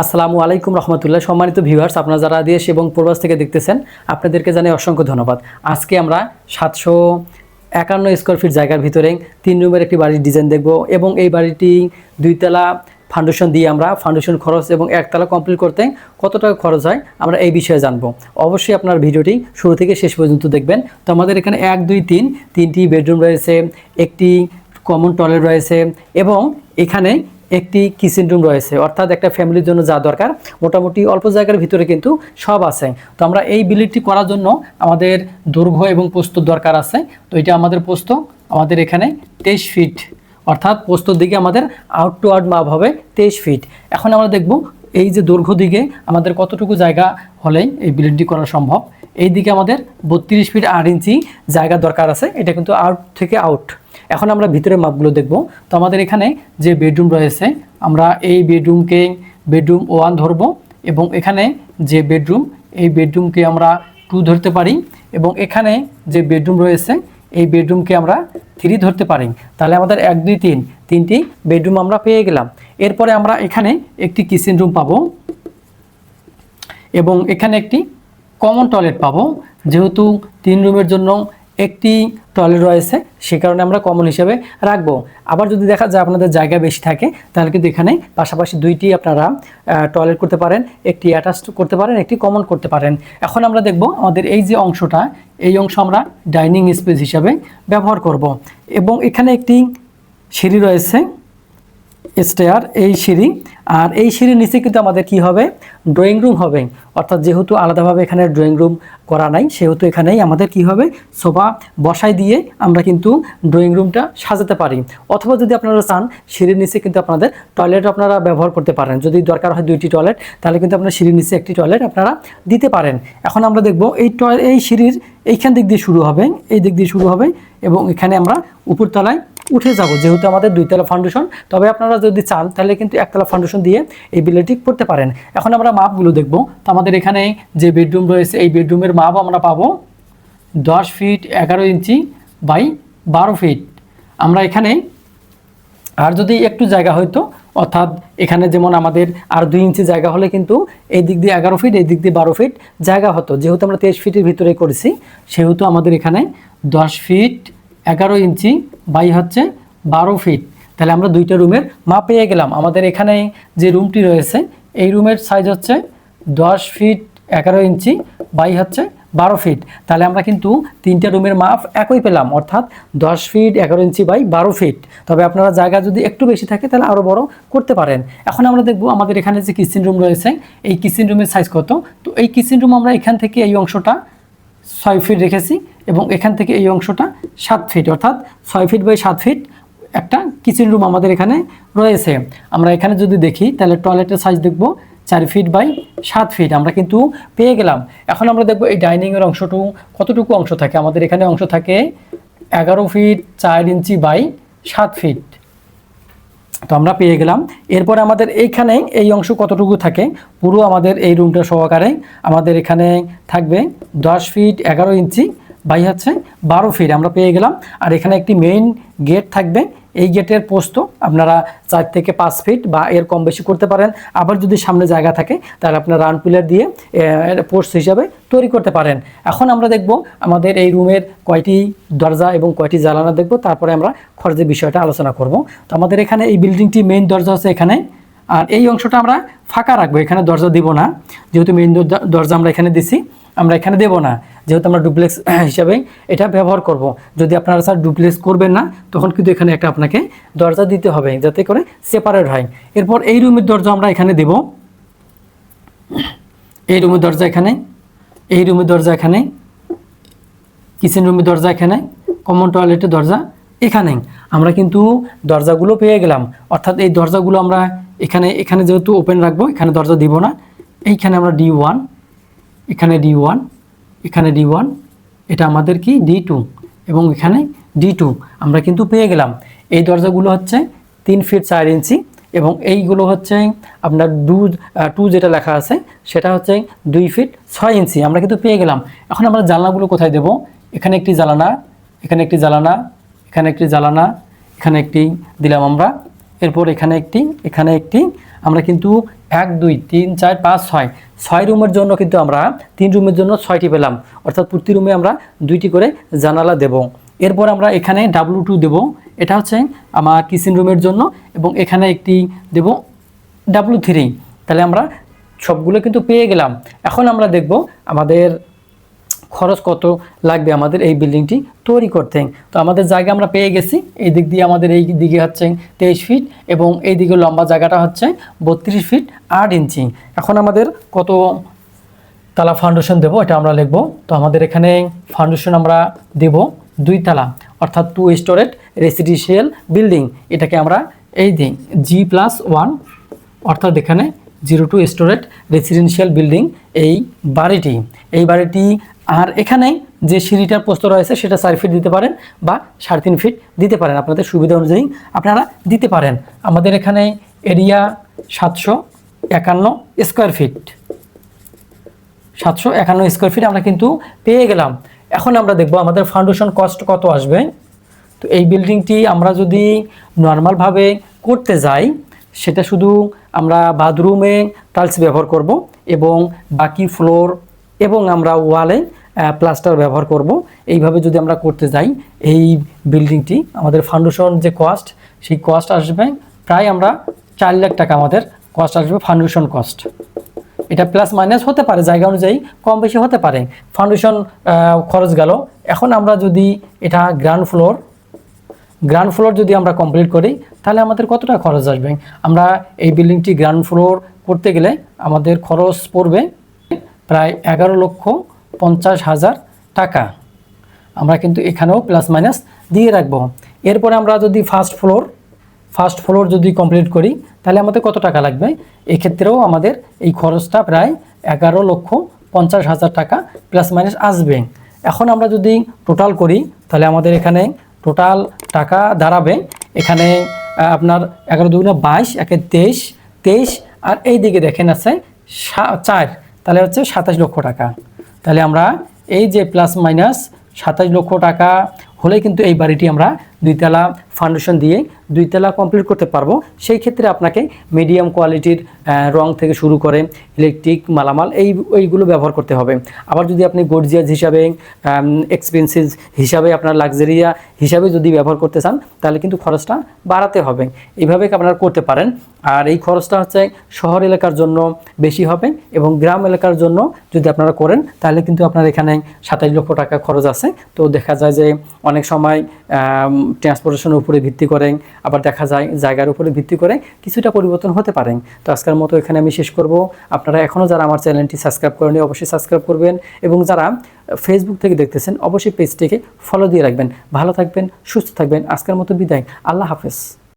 আসসালামু আলাইকুম রহমতুল্লাহ। সম্মানিত ভিউয়ার্স আপনারা যারা দেশ এবং প্রবাস থেকে দেখতেছেন, আপনাদেরকে জানাই অসংখ্য ধন্যবাদ। আজকে আমরা সাতশো একান্ন স্কোয়ার ফিট জায়গার ভিতরে তিন রুমের একটি বাড়ির ডিজাইন দেখব এবং এই বাড়িটি দুইতলা ফাউন্ডেশন দিয়ে আমরা ফাউন্ডেশন খরচ এবং একতলা কমপ্লিট করতে কত টাকা খরচ হয় আমরা এই বিষয়ে জানব। অবশ্যই আপনার ভিডিওটি শুরু থেকে শেষ পর্যন্ত দেখবেন। তো আমাদের এখানে এক, দুই, তিন, তিনটি বেডরুম রয়েছে, একটি কমন টয়লেট রয়েছে এবং এখানে একটি কিচেন রুম রয়েছে, অর্থাৎ একটা ফ্যামিলির জন্য যা দরকার, মোটামুটি অল্প জায়গার ভিতরে কিন্তু সব আছে। তো আমরা এই বিল্ডিংটি করার জন্য আমাদের দৈর্ঘ্য এবং পোস্ত দরকার আছে। তো এটা আমাদের পোস্ত আমাদের এখানে তেইশ ফিট অর্থাৎ পোস্তর দিকে আমাদের আউট টু আউট মাপ হবে তেইশ ফিট এখন আমরা দেখব এই যে দৈর্ঘ্য দিকে আমাদের কতটুকু জায়গা হলেই এই বিল্ডিংটি করা সম্ভব। এই দিকে আমাদের বত্রিশ ফিট আট ইঞ্চি জায়গা দরকার আছে, এটা কিন্তু আউট থেকে আউট। এখন আমরা ভিতরের মাপগুলো দেখব। তো আমাদের এখানে যে বেডরুম রয়েছে, আমরা এই বেডরুমকে বেডরুম ওয়ান ধরবো এবং এখানে যে বেডরুম, এই বেডরুমকে আমরা টু ধরতে পারি এবং এখানে যে বেডরুম রয়েছে, এই বেডরুমকে আমরা থ্রি ধরতে পারি। তাহলে আমাদের এক, দুই, তিন, তিনটি বেডরুম আমরা পেয়ে গেলাম। এরপরে আমরা এখানে একটি কিচেন রুম পাবো এবং এখানে একটি কমন টয়লেট পাবো। যেহেতু তিন রুমের জন্য একটি টয়লেট রয়েছে, সে কারণে আমরা কমন হিসেবে রাখব। আবার যদি দেখা যায় আপনাদের জায়গা বেশি থাকে, তাহলে কিন্তু এখানে পাশাপাশি দুইটি আপনারা টয়লেট করতে পারেন, একটি অ্যাটাচ করতে পারেন, একটি কমন করতে পারেন। এখন আমরা দেখব আমাদের এই যে অংশটা, এই অংশ আমরা ডাইনিং স্পেস হিসাবে ব্যবহার করব। এবং এখানে একটি সিঁড়ি রয়েছে স্টেয়ার এই সিঁড়ি। আর এই সিঁড়ির নিচে কিন্তু আমাদের কি হবে? ড্রয়িং রুম হবে। অর্থাৎ যেহেতু আলাদাভাবে এখানে ড্রয়িং রুম করা নাই, সেহেতু এখানেই আমাদের কি হবে? সোফা বসাই দিয়ে আমরা কিন্তু ড্রয়িং রুমটা সাজাতে পারি। অথবা যদি আপনারা চান, সিঁড়ির নিচে কিন্তু আপনাদের টয়লেট আপনারা ব্যবহার করতে পারেন। যদি দরকার হয় দুইটি টয়লেট তাহলে কিন্তু আপনার সিঁড়ির নিচে একটি টয়লেট আপনারা দিতে পারেন। এখন আমরা দেখব, এই টয় এই সিঁড়ির এইখান দিক দিয়ে শুরু হবে, এই দিক দিয়ে শুরু হবে এবং এখানে আমরা উপরতলায় উঠে যাব, যেহেতু আমাদের দুইতলা ফাউন্ডেশন তবে আপনারা যদি চান, তাহলে কিন্তু একতলা ফাউন্ডেশন দিয়ে এই বিল্ডিংটি করতে পারেন। এখন আমরা মাপগুলো দেখব। তো আমাদের এখানে যে বেডরুম রয়েছে, এই বেডরুমের মাপ আমরা পাবো দশ ফিট এগারো ইঞ্চি বাই বারো ফিট আমরা এখানে আর যদি একটু জায়গা হয়তো, অর্থাৎ এখানে যেমন আমাদের আর দুই ইঞ্চি জায়গা হলে কিন্তু এই দিক দিয়ে এগারো ফিট এই দিক দিয়ে বারো ফিট জায়গা হতো। যেহেতু আমরা তেইশ ফিটের ভিতরে করেছি, সেহেতু আমাদের এখানে দশ ফিট এগারো ইঞ্চি বাই হচ্ছে বারো ফিট তাহলে আমরা দুইটা রুমের মাপ পেয়ে গেলাম। আমাদের এখানে যে রুমটি রয়েছে, এই রুমের সাইজ হচ্ছে দশ ফিট এগারো ইঞ্চি, বাই হচ্ছে বারো ফিট তাহলে আমরা কিন্তু তিনটা রুমের মাপ একই পেলাম, অর্থাৎ দশ ফিট এগারো ইঞ্চি বাই বারো ফিট তবে আপনারা জায়গা যদি একটু বেশি থাকে, তাহলে আরও বড় করতে পারেন। এখন আমরা দেখব আমাদের এখানে যে কিচেন রুম রয়েছে, এই কিচেন রুমের সাইজ কত? তো এই কিচেন রুম আমরা এখান থেকে এই অংশটা ছয় ফিট রেখেছি এবং এখান থেকে এই অংশটা সাত ফিট অর্থাৎ ছয় ফিট বাই সাত ফিট একটা কিচেন রুম আমাদের এখানে রয়েছে। আমরা এখানে যদি দেখি, তাহলে টয়লেটের সাইজ দেখব চার ফিট বাই সাত ফিট আমরা কিন্তু পেয়ে গেলাম। এখন আমরা দেখব এই ডাইনিংয়ের অংশটু কতটুকু অংশ থাকে? আমাদের এখানে অংশ থাকে এগারো ফিট চার ইঞ্চি বাই সাত ফিট তো আমরা পেয়ে গেলাম। এরপরে আমাদের এইখানে এই অংশ কতটুকু থাকে? পুরো আমাদের এই রুমটা সহকারে আমাদের এখানে থাকবে দশ ফিট এগারো ইঞ্চি বাই হচ্ছে বারো ফিট, আমরা পেয়ে গেলাম। আর এখানে একটি মেইন গেট থাকবে। এই গেটের পোস্ত আপনারা চার থেকে পাঁচ ফিট বা এর কম বেশি করতে পারেন। আবার যদি সামনে জায়গা থাকে, তাহলে আপনারা রাউন্ড পিলার দিয়ে পোস্ট হিসাবে তৈরি করতে পারেন। এখন আমরা দেখব আমাদের এই রুমের কয়টি দরজা এবং কয়টি জ্বালানা দেখব। তারপরে আমরা খরচের বিষয়টা আলোচনা করব। তো আমাদের এখানে এই বিল্ডিংটি মেইন দরজা হচ্ছে এখানে। আর এই অংশটা আমরা ফাঁকা রাখব, এখানে দরজা দিব না। যেহেতু মেইন দরজা আমরা এখানে দিছি। আমরা এখানে দেব না। যেহেতু আমরা ডুপ্লেক্স হিসাবে এটা ব্যবহার করব। যদি আপনারা স্যার ডুপ্লেক্স করবেন না, তখন কিন্তু এখানে একটা আপনাকে দরজা দিতে হবে যাতে করে সেপারেট হয়। এরপর এই রুমের দরজা আমরা এখানে দেব। এই রুমের দরজা এখানে, এই রুমের দরজা এখানে কিচেন রুমের দরজা এখানে কমন টয়লেটের দরজা এখানে। আমরা কিন্তু দরজাগুলো পেয়ে গেলাম। অর্থাৎ এই দরজাগুলো আমরা এখানে এখানে যেহেতু ওপেন রাখব, এখানে দরজা দিব না। এইখানে আমরা ডি ওয়ান এখানে ডি ওয়ান এখানে ডি ওয়ান এটা আমাদের কি? ডি টু এবং এখানে ডি টু আমরা কিন্তু পেয়ে গেলাম। এই দরজাগুলো হচ্ছে তিন ফিট চার ইঞ্চি এবং এইগুলো হচ্ছে আপনার ডু টু যেটা লেখা আছে, সেটা হচ্ছে দুই ফিট ছয় ইঞ্চি। আমরা কিন্তু পেয়ে গেলাম। এখন আমরা জানলাগুলো কোথায় দেব? এখানে একটি জ্বালানা এখানে একটি জ্বালানা এখানে একটি জ্বালানা এখানে একটি দিলাম আমরা। এরপর এখানে একটি এখানে একটি আমরা কিন্তু এক, দুই, তিন, চার, পাঁচ, ছয়। ছয় রুমের জন্য কিন্তু আমরা তিন রুমের জন্য ছয়টি পেলাম। অর্থাৎ প্রতি রুমে আমরা দুইটি করে জানালা দেব। এরপর আমরা এখানে ডাব্লু টু দেবো। এটা হচ্ছে আমার কিচেন রুমের জন্য এবং এখানে একটি দেব ডাব্লু থ্রি তাহলে আমরা সবগুলো কিন্তু পেয়ে গেলাম। এখন আমরা দেখব আমাদের খরচ কত লাগবে আমাদের এই বিল্ডিংটি তৈরি করতে। তো আমাদের জায়গা আমরা পেয়ে গেছি। এই দিক দিয়ে আমাদের এই দিকে হচ্ছে তেইশ ফিট এবং এই দিকে লম্বা জায়গাটা হচ্ছে বত্রিশ ফিট আট ইঞ্চি। এখন আমাদের কত তালা ফাউন্ডেশন দেবো, এটা আমরা লিখব। তো আমাদের এখানে ফাউন্ডেশন আমরা দেব দুই তালা, অর্থাৎ টু স্টোরেট রেসিডেন্সিয়াল বিল্ডিং এটাকে আমরা এই দিই জি প্লাস ওয়ান অর্থাৎ এখানে zero two storeyed residential building এই বাড়িটি। এই বাড়িটি আর এখানে যে সিঁড়িটার প্রস্ত রয়েছে, সেটা চার ফিট দিতে পারেন বা সাড়ে তিন ফিট দিতে পারেন। আপনাদের সুবিধা অনুযায়ী আপনারা দিতে পারেন। আমাদের এখানে এরিয়া সাতশো একান্ন স্কোয়ার ফিট সাতশো একান্ন স্কোয়ার ফিট আমরা কিন্তু পেয়ে গেলাম। এখন আমরা দেখব আমাদের ফাউন্ডেশন কস্ট কত আসবে। তো এই বিল্ডিংটি আমরা যদি নর্মালভাবে করতে যাই, সেটা শুধু আমরা বাথরুমে টাইলস ব্যবহার করব এবং বাকি ফ্লোর এবং আমরা ওয়ালে প্লাস্টার ব্যবহার করব। এইভাবে যদি আমরা করতে যাই, এই বিল্ডিংটি আমাদের ফাউন্ডেশন যে কস্ট সেই কস্ট আসবে প্রায় আমরা চার লাখ টাকা আমাদের কস্ট আসবে ফাউন্ডেশন কস্ট এটা প্লাস মাইনাস হতে পারে, জায়গা অনুযায়ী কম বেশি হতে পারে। ফাউন্ডেশন খরচ গেল। এখন আমরা যদি এটা গ্রাউন্ড ফ্লোর গ্রাউন্ড ফ্লোর যদি আমরা কমপ্লিট করি, তাহলে আমাদের কত টাকা খরচ আসবে? আমরা এই বিল্ডিংটি গ্রাউন্ড ফ্লোর করতে গেলে আমাদের খরচ পড়বে প্রায় এগারো লক্ষ পঞ্চাশ হাজার টাকা। আমরা কিন্তু এখানেও প্লাস মাইনাস দিয়ে রাখব। এরপরে আমরা যদি ফার্স্ট ফ্লোর ফার্স্ট ফ্লোর যদি কমপ্লিট করি, তাহলে আমাদের কত টাকা লাগবে? এক্ষেত্রেও আমাদের এই খরচটা প্রায় এগারো লক্ষ পঞ্চাশ হাজার টাকা প্লাস মাইনাস আসবে। এখন আমরা যদি টোটাল করি, তাহলে আমাদের এখানে টোটাল টাকা দাঁড়াবে। এখানে আপনার এগারো দুগুণে বাইশ, একে তেইশ তেইশ, আর এই দিকে দেখেন আছে চার। তাহলে হচ্ছে সাতাশ লক্ষ টাকা। তাহলে আমরা এই যে প্লাস মাইনাস সাতাশ লক্ষ টাকা হলে কিন্তু এই বাড়িটি আমরা দুইতলা ফাউন্ডেশন দিয়ে দুইতলা কমপ্লিট করতে পারব। সেই ক্ষেত্রে আপনাকে মিডিয়াম কোয়ালিটির রং থেকে শুরু করে ইলেকট্রিক মালামাল এই, এইগুলো ব্যবহার করতে হবে। আবার যদি আপনি গর্জিয়াস হিসাবে এক্সপেন্সিভ হিসাবে আপনার লাক্সারিয়া হিসাবে যদি ব্যবহার করতে চান, তাহলে কিন্তু খরচটা বাড়াতে হবে। এইভাবে আপনারা করতে পারেন। আর এই খরচটা হচ্ছে শহর এলাকার জন্য বেশি হবে এবং গ্রাম এলাকার জন্য যদি আপনারা করেন, তাহলে কিন্তু আপনার এখানে সাতাশ লক্ষ টাকা খরচ আছে। তো দেখা যায় যে অনেক সময় ট্রান্সপোর্টেশনের উপরে ভিত্তি করেন আবার দেখা যায় জায়গার উপরে ভিত্তি করে কিছুটা পরিবর্তন হতে পারেন তো আজকের মতো এখানে আমি শেষ করব। আপনারা এখনও যারা আমার চ্যানেলটি সাবস্ক্রাইব করেনি অবশ্যই সাবস্ক্রাইব করবেন এবং যারা ফেসবুক থেকে দেখতেছেন, অবশ্যই পেজটিকে ফলো দিয়ে রাখবেন। ভালো থাকবেন, সুস্থ থাকবেন। আজকের মতো বিদায়। আল্লাহ হাফেজ।